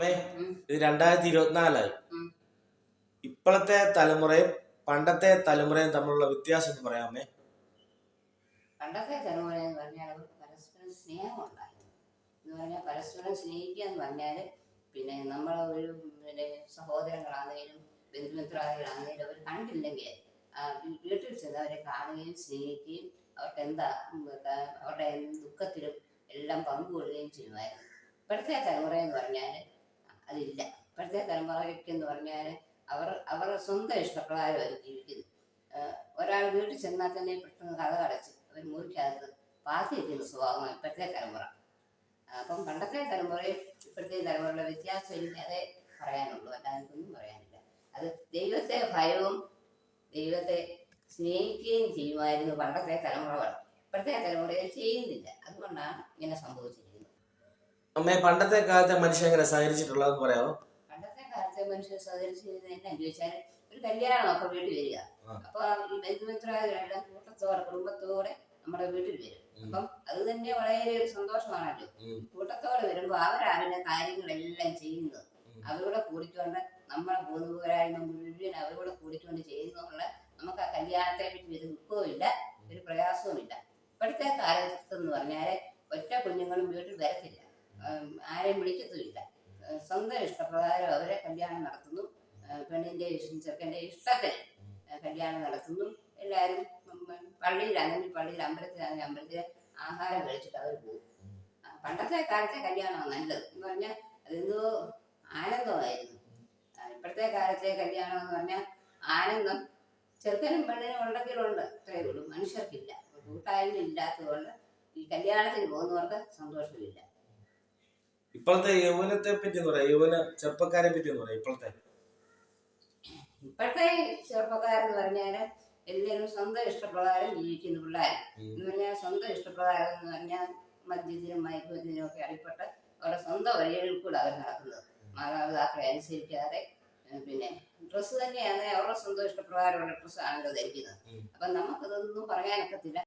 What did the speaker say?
അമ്മേ ഉം. ഇത് രണ്ടായിരത്തി ഇരുപത്തിനാലായി ഇപ്പോഴത്തെ തലമുറയും പണ്ടത്തെ തലമുറയും തമ്മിലുള്ള വ്യത്യാസം എന്ന് പറയാമേ പണ്ടത്തെ തലമുറ എന്ന് പറഞ്ഞാൽ അവർക്ക് പരസ്പരം സ്നേഹമുണ്ടായിരുന്നു. എന്ന് പറഞ്ഞാൽ പരസ്പരം സ്നേഹിക്കുക എന്ന് പറഞ്ഞാൽ പിന്നെ നമ്മളെ ഒരു പിന്നെ സഹോദരങ്ങളാണെങ്കിലും ബന്ധുമിത്രാദികളാണെങ്കിലും അവർ കണ്ടില്ലെങ്കിൽ വീട്ടിൽ ചെന്ന് അവരെ കാണുകയും സ്നേഹിക്കുകയും അവർക്ക് ഉം, എന്താ, അവരുടെ ദുഃഖത്തിലും എല്ലാം പങ്കുകൊള്ളുകയും ചെയ്യുമായിരുന്നു. ഇപ്പോഴത്തെ തലമുറ എന്ന് പറഞ്ഞാൽ അതില്ല. ഇപ്പോഴത്തെ തലമുറയ്ക്ക് എന്ന് പറഞ്ഞാൽ അവർ അവരുടെ സ്വന്തം ഇഷ്ടപ്രകാരം അവർ ജീവിക്കുന്നു. ഒരാൾ വീട്ടിൽ ചെന്നാൽ തന്നെ പെട്ടെന്ന് കഥ കടച്ച് അവർ മുറിക്കകത്ത് പാത്തി വയ്ക്കുന്ന സ്വഭാവമാണ് ഇപ്പോഴത്തെ തലമുറ. അപ്പം പണ്ടത്തെ തലമുറയും ഇപ്പോഴത്തെ തലമുറയുടെ വ്യത്യാസം എനിക്ക് അതേ പറയാനുള്ളൂ. അല്ലാതെ ഒന്നും പറയാനില്ല. അത് ദൈവത്തെ ഭയവും ദൈവത്തെ സ്നേഹിക്കുകയും ചെയ്യുമായിരുന്നു പണ്ടത്തെ തലമുറകൾ. ഇപ്പോഴത്തെ തലമുറയിൽ ചെയ്യുന്നില്ല. അതുകൊണ്ടാണ് ഇങ്ങനെ സംഭവിച്ചിരിക്കുന്നത്. അമ്മേ പണ്ടത്തെ കാലത്തെ മനുഷ്യൻ എങ്ങനെ സഹകരിച്ചിട്ടുള്ളതെന്ന് പറയാമോ പണ്ടത്തെ കാലത്തെ മനുഷ്യ സഹകരിച്ചിരുന്നത് എന്നാ ചോദിച്ചാൽ ഒരു കല്യാണം ഒക്കെ വീട്ടിൽ വരിക. അപ്പൊ ബന്ധുമിത്രാദികളെല്ലാം കൂട്ടത്തോടെ കുടുംബത്തോടെ നമ്മുടെ വീട്ടിൽ വരും. അപ്പം അത് തന്നെ വളരെ ഒരു സന്തോഷമാണല്ലോ. കൂട്ടത്തോടെ വരുമ്പോൾ അവരവരുടെ കാര്യങ്ങളെല്ലാം ചെയ്യുന്നത്. അവരോടെ കൂടിക്കൊണ്ട് നമ്മളെ പോരായ്മ മുഴുവൻ അവരോടെ കൂടിക്കൊണ്ട് ചെയ്യുന്നുള്ള നമുക്ക് ആ കല്യാണത്തെ പറ്റി ഒരു ദുഃഖവും ഇല്ല ഒരു പ്രയാസവും ഇല്ല ഇപ്പോഴത്തെ കാലത്ത് എന്ന് പറഞ്ഞാൽ ഒറ്റ കുഞ്ഞുങ്ങളും വീട്ടിൽ വരത്തില്ല ആരെയും വിളിക്കത്തുമില്ല. സ്വന്തം ഇഷ്ടപ്രകാരം അവരെ കല്യാണം നടത്തുന്നു. പെണ്ണിന്റെ ചെറുക്കന്റെ ഇഷ്ടത്തിന് കല്യാണം നടത്തുന്നു. എല്ലാവരും പള്ളിയിലാണെങ്കിൽ പള്ളിയിൽ അമ്പലത്തിലാണെങ്കിൽ അമ്പലത്തിൽ ആഹാരം കഴിച്ചിട്ട് അവർ പോകും. പണ്ടത്തെ കാലത്തെ കല്യാണമാണ് നല്ലത്. എന്ന് പറഞ്ഞാൽ അതെന്തോ ആനന്ദമായിരുന്നു. ഇപ്പോഴത്തെ കാലത്തെ കല്യാണം എന്ന് പറഞ്ഞാൽ ആനന്ദം ചെറുക്കനും പെണ്ണിനും ഉണ്ടെങ്കിലുണ്ട്. അത്രയേ ഉള്ളൂ. മനുഷ്യർക്കില്ല. കൂട്ടായ്മ ഇല്ലാത്തതുകൊണ്ട് ഈ കല്യാണത്തിന് പോകുന്നവർക്ക് സന്തോഷമില്ല. ഇപ്പോഴത്തെ യൗവനത്തെ പറ്റി എന്ന് പറയാം. യൗവന ചെറുപ്പക്കാരെ പറ്റി എന്ന് പറയാം ഇപ്പോഴത്തെ. ഇപ്പോഴത്തെ ചെറുപ്പക്കാരെന്ന് പറഞ്ഞാൽ എല്ലാവരും സ്വന്തം ഇഷ്ടപ്രകാരം ജീവിക്കുന്ന പിള്ളേർ എന്ന് പറഞ്ഞാൽ സ്വന്തം ഇഷ്ടപ്രകാരം എന്ന് പറഞ്ഞാൽ മദ്യത്തിനും മയക്കുമരുന്നിനും ഒക്കെ അടിപ്പെട്ട് അവരുടെ സ്വന്തം വഴികളിൽ കൂടെ അവർ നടക്കുന്നത്. മാതാപിതാക്കളെ അനുസരിക്കാതെ പിന്നെ ഡ്രസ്സ് തന്നെയാണ് അവരുടെ സ്വന്തം ഇഷ്ടപ്രകാരമുള്ള ഡ്രസ്സാണല്ലോ ധരിക്കുന്നത്. അപ്പം നമുക്കതൊന്നും പറയാനൊക്കത്തില്ല.